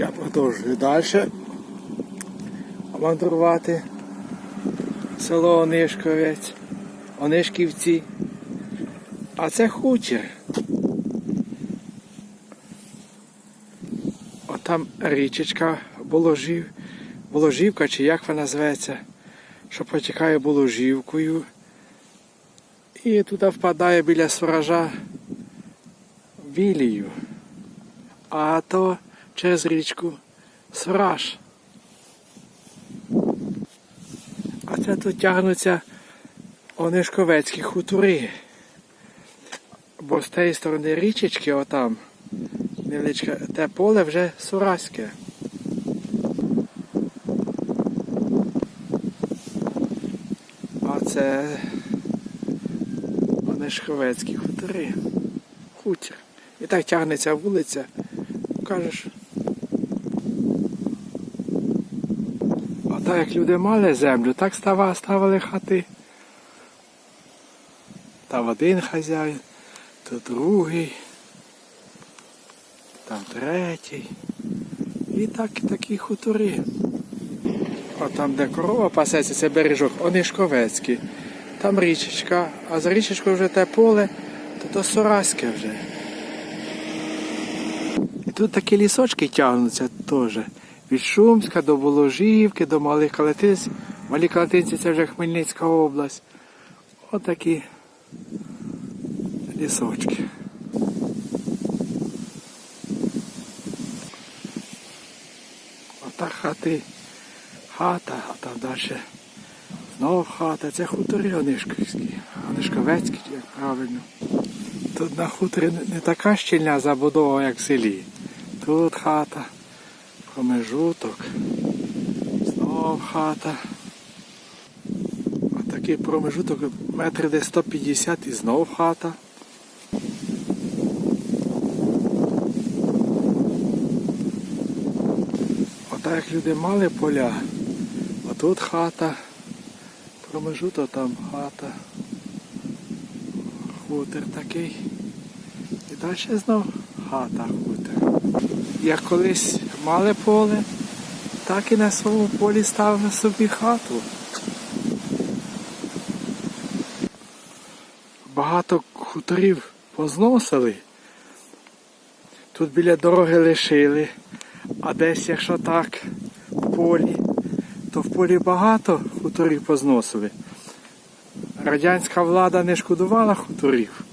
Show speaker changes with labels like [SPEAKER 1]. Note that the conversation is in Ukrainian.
[SPEAKER 1] Я продовжую далі мандрувати село Онишковець, Онишківці. А це хутір. Отам річечка Боложів, Боложівка, чи як вона зветься, що протікає Боложівкою. І туди впадає біля сворожа Вілію. А то через річку Сораж. А це тут тягнуться Онишковецькі хутори. Бо з тієї сторони річечки, отам, невеличке, те поле вже Сураське. А це Онишковецькі хутори. Хутір. І так тягнеться вулиця. Кажеш. Так як люди мали землю, так ставили хати. Там один хазяїн, то другий, там третій. І так такі хутори. А там, де корова пасеться, це бережок, Онишковецький. Там річечка, а за річечкою вже те поле, то то Сораське вже. І тут такі лісочки тягнуться теж. Від Шумська до Воложівки, до Малих Калатинць. Малі Калатинці це вже Хмельницька область. Отакі лісочки. Отак хати. Хата, а там далі знову хата. Це хутори Онишківські. Онишковецькі, як правильно. Тут на хуторі не така щільна забудова, як в селі. Тут хата, промежуток, знов хата. А такий промежуток метр десь 150 і знов хата. Отак як люди мали поля, а тут хата, промежуток там хата, хутір такий. І далі знов хата хутір. Як колись мали поле, так і на своєму полі ставили собі хату. Багато хуторів позносили. Тут біля дороги лишили, а десь, якщо так, в полі, то в полі багато хуторів позносили. Радянська влада не шкодувала хуторів.